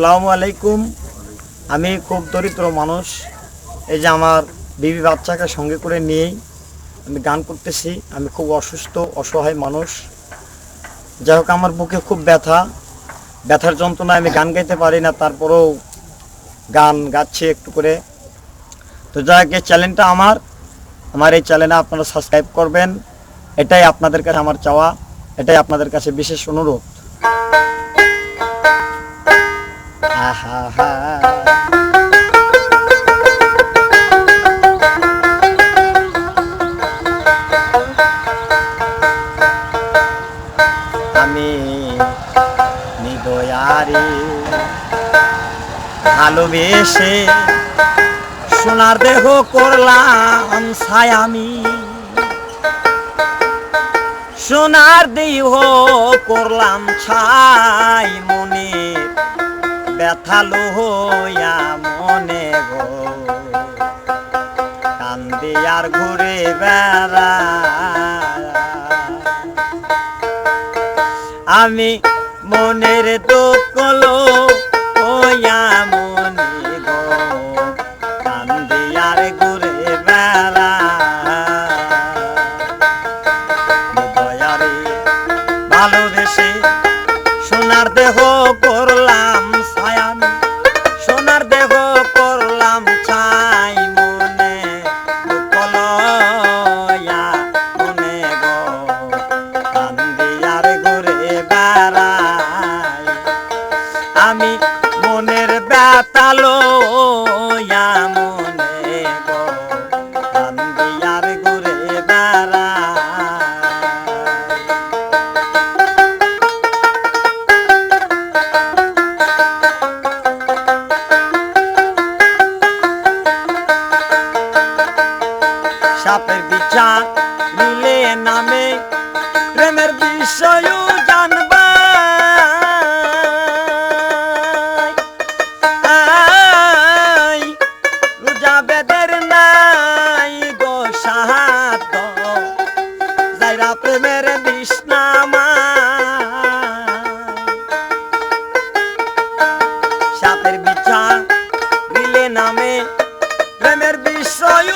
আসসালামু আলাইকুম। আমি খুব দরিদ্র মানুষ। এই যে আমার বিবি বাচ্চাকে সঙ্গে করে নিয়েই আমি গান করতেছি। আমি খুব অসুস্থ, অসহায় মানুষ। যাই হোক, আমার বুকে খুব ব্যথা। ব্যথার যন্ত্রণায় আমি গান গাইতে পারি না, তারপরেও গান গাচ্ছি একটু করে। তো যাই হোক, এই চ্যানেলটা আমার। আমার এই চ্যানেলে আপনারা সাবস্ক্রাইব করবেন। এটাই আপনাদের কাছে আমার চাওয়া। এটাই আপনাদের কাছে বিশেষ অনুরোধ। আহা হা আমি নিদয়ারে ভালোবেসে সোনার দেহ করলাম ছায়ামি সোনার দেহ করলাম ছাই মনে ব্যথালো হইয়া মনে গো। কান্দি আর ঘুরে বেড়া আমি মনের দোকলো হইয়া মনে গো। কান্দি আর ঘুরে বেড়া দয়ারে ভালোবেসে সোনার দেহ করলাম। সাপের বিচা মিলে নামে প্রেমের বিষয় নাই সাপের বিচার দিলে নামে প্রেমের বিষয়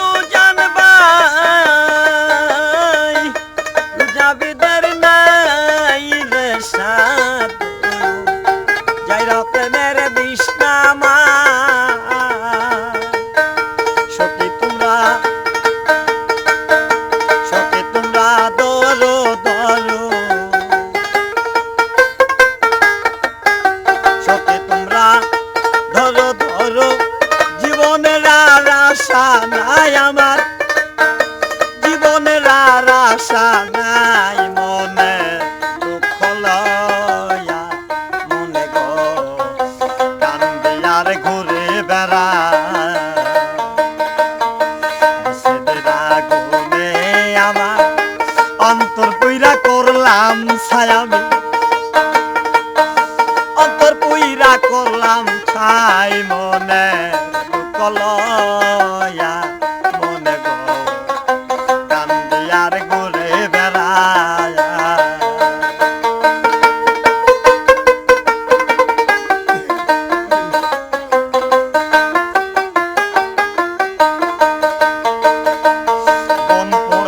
জীবনের আশা নাই, মনে দুঃখ লয়া মনে গো। কান্দি আর ঘুরে বেড়া আমার অন্তর পইরা করলাম ছায়ামি অন্তর পুইরা করলাম ছাই, মনে কলয়া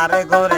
লইয়া ঘরে